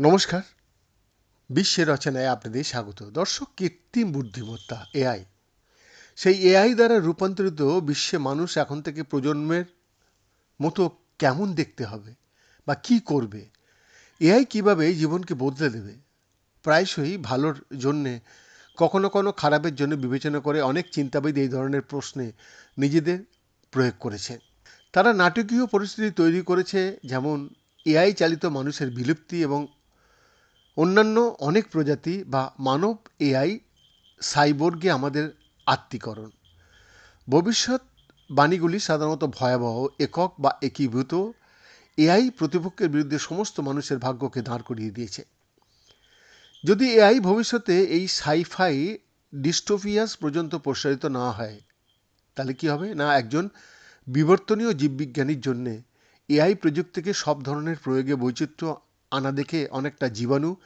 নমস্কার। বিশ্বের রচনায় আপনাদের স্বাগত। দর্শক, কৃত্রিম বুদ্ধিমত্তা, এআই। সেই এআই দ্বারা রূপান্তরিত বিশ্বে মানুষ এখন থেকে প্রজন্মের মতো কেমন দেখতে হবে বা কি করবে? এআই কীভাবে জীবনকে বদলে দেবে? প্রায়শই ভালোর জন্যে, কখনো কোনো খারাপের জন্য বিবেচনা করে অনেক চিন্তাবিদ এই ধরনের প্রশ্নে নিজেদের প্রয়োগ করেছে তারা নাটকীয় পরিস্থিতি তৈরি করেছে, যেমন এআই চালিত মানুষের বিলুপ্তি এবং অন্যান্য অনেক প্রজাতি বা মানব এআই সাইবোর্গে আমাদের আত্মীকরণ। ভবিষ্যৎ বাণীগুলি সাধারণত ভয়াবহ, একক বা একীভূত। এআই প্রতিপক্ষের বিরুদ্ধে সমস্ত মানুষের ভাগ্যকে দাঁড় করিয়ে দিয়েছে। যদি এআই ভবিষ্যতে এই সাইফাই ডিস্টোফিয়াস পর্যন্ত প্রসারিত না হয়, তাহলে কি হবে? না একজন বিবর্তনীয় জীববিজ্ঞানীর জন্যে এআই প্রযুক্তিকে সব ধরনের প্রয়োগে বৈচিত্র্য আনা দেখে অনেকটা জীবাণু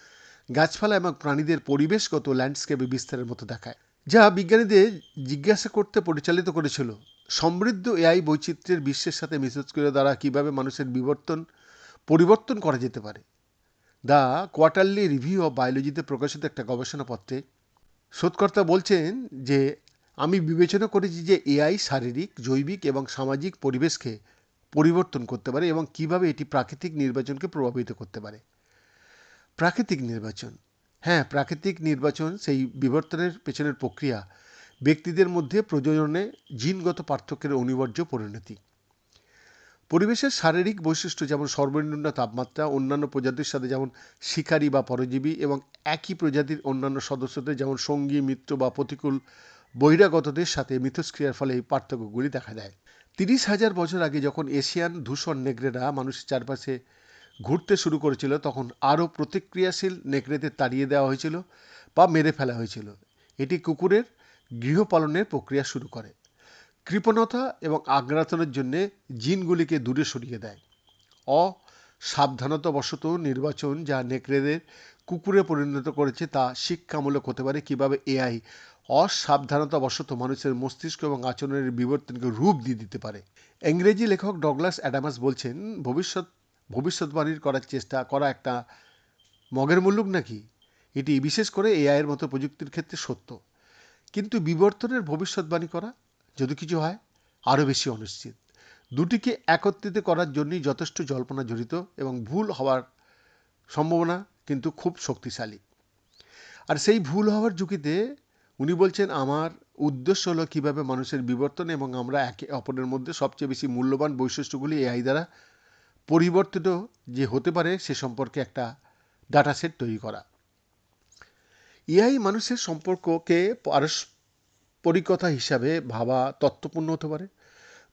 গাছপালা এবং প্রাণীদের পরিবেশগত ল্যান্ডস্কেপে বিস্তারের মতো দেখায়, যা বিজ্ঞানীদের জিজ্ঞাসা করতে পরিচালিত করেছিল। সমৃদ্ধ এআই বৈচিত্র্যের বিশ্বের সাথে মিথস্ক্রিয় দ্বারা কীভাবে মানুষের বিবর্তন পরিবর্তন করা যেতে পারে? দ্য কোয়ার্টারলি রিভিউ অফ বায়োলজিতে প্রকাশিত একটা গবেষণাপত্রে শোধকর্তা বলছেন যে আমি বিবেচনা করেছি যে এআই শারীরিক, জৈবিক এবং সামাজিক পরিবেশকে পরিবর্তন করতে পারে এবং কীভাবে এটি প্রাকৃতিক নির্বাচনকে প্রভাবিত করতে পারে। প্রাকৃতিক নির্বাচন। হ্যাঁ প্রাকৃতিক নির্বাচন সেই বিবর্তনের পেছনের প্রক্রিয়া। ব্যক্তিদের মধ্যে প্রজননে জিনগত পার্থক্যের অনিবার্য পরিণতি। পরিবেশের শারীরিক বৈশিষ্ট্য যেমন সর্বনিম্ন তাপমাত্রা, অন্যান্য প্রজাতির সাথে যেমন শিকারী বা পরজীবী এবং একই প্রজাতির অন্যান্য সদস্যদের যেমন সঙ্গী, মিত্র বা প্রতিকূল বহিরাগতদের সাথে মিথস্ক্রিয়ার ফলে এই পার্থক্যগুলি দেখা দেয়। তিরিশ হাজার বছর আগে যখন এশিয়ান ধূসর নেকড়েরা মানুষের চারপাশে ঘুরতে শুরু করেছিল, তখন আরও প্রতিক্রিয়াশীল নেকড়েদের তাড়িয়ে দেওয়া হয়েছিল বা মেরে ফেলা হয়েছিল। এটি কুকুরের গৃহপালনের প্রক্রিয়া শুরু করে। কৃপণতা এবং আগ্রাসনের জন্যে জিনগুলিকে দূরে সরিয়ে দেয়। অসাবধানতাবশত নির্বাচন যা নেকড়েদের কুকুরে পরিণত করেছে তা শিক্ষামূলক হতে পারে। কীভাবে এআই অসাবধানতাবশত মানুষের মস্তিষ্ক এবং আচরণের বিবর্তনকে রূপ দিয়ে দিতে পারে। ইংরেজি লেখক ডগলাস অ্যাডামাস বলছেন, ভবিষ্যৎ, ভবিষ্যৎবাণীর করার চেষ্টা, করা একটা মগের মুল্লুক নাকি? এটি বিশেষ করে এআইয়ের মতো প্রযুক্তির ক্ষেত্রে সত্য। কিন্তু বিবর্তনের ভবিষ্যৎবাণী করা, যদি কিছু হয় আরও বেশি অনিশ্চিত। দুটিকে একত্রিত করার জন্যই যথেষ্ট জল্পনা জড়িত এবং ভুল হওয়ার সম্ভাবনা কিন্তু খুব শক্তিশালী। আর সেই ভুল হওয়ার ঝুঁকিতে উনি বলছেন, আমার উদ্দেশ্য হলো কীভাবে মানুষের বিবর্তন এবং আমরা একে অপরের মধ্যে সবচেয়ে বেশি মূল্যবান বৈশিষ্ট্যগুলি এআই দ্বারা পরিবর্তিত যে হতে পারে সে সম্পর্কে একটা ডাটা সেট তৈরি করা। এআই মানুষের সম্পর্ককে পারস্পরিকতা হিসাবে ভাবা তত্ত্বপূর্ণ হতে পারে।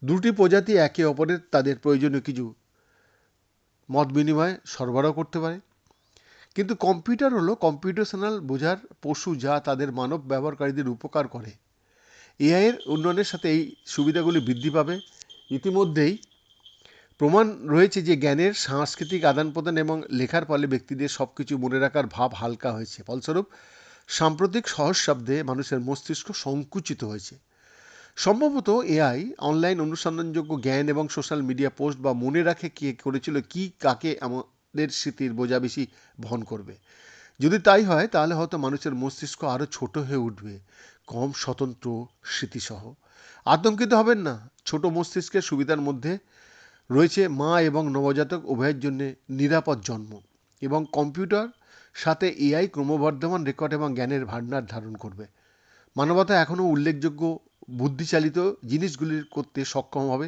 দুটি প্রজাতি একে অপরের তাদের প্রয়োজনীয় কিছু মত বিনিময় সরবরাহ করতে পারে। কিন্তু কম্পিউটার হলো কম্পিউটেশনাল বোঝার পশু যা তাদের মানব ব্যবহারকারীদের উপকার করে। এআইয়ের উন্নয়নের সাথে এই সুবিধাগুলি বৃদ্ধি পাবে। ইতিমধ্যেই প্রমাণ রয়েছে যে জ্ঞানের, সাংস্কৃতিক আদান প্রদান এবং লেখার ফলে ব্যক্তিদের সব কিছু মনে রাখার ভাব হালকা হয়েছে। ফলস্বরূপ, সাম্প্রতিক সহস্রাব্দে মানুষের মস্তিষ্ক সংকুচিত হয়েছে। সম্ভবত এআই অনলাইন অনুসন্ধানযোগ্য জ্ঞান এবং সোশ্যাল মিডিয়া পোস্ট বা মনে রাখে কে করেছিল কি, কাকে আমাদের স্মৃতির বোঝা বেশি বহন করবে। যদি তাই হয়, তাহলে হয়তো মানুষের মস্তিষ্ক আরও ছোট হয়ে উঠবে, কম স্বতন্ত্র স্মৃতিসহ। আতঙ্কিত হবেন না, ছোট মস্তিষ্কের সুবিধার মধ্যে রয়েছে মা এবং নবজাতক উভয়ের জন্য নিরাপদ জন্ম এবং কম্পিউটার সাথে এআই ক্রমবর্ধমান রেকর্ড এবং জ্ঞানের ভাণ্ডার ধারণ করবে। মানবতা এখনও উল্লেখযোগ্য বুদ্ধিচালিত জিনিসগুলির করতে সক্ষম হবে,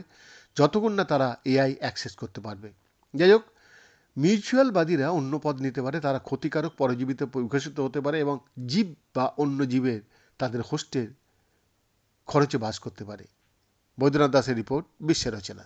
যতক্ষণ না তারা এআই অ্যাক্সেস করতে পারবে। যাই হোক মিউচুয়ালবাদীরা অন্য পদ নিতে পারে, তারা ক্ষতিকারক, পরজীবীতে বিকশিত হতে পারে এবং জীব বা অন্য জীবের তাদের হোস্টের খরচে বাস করতে পারে। বৈদ্যনাথ দাসের রিপোর্ট বিশ্বের রচনা।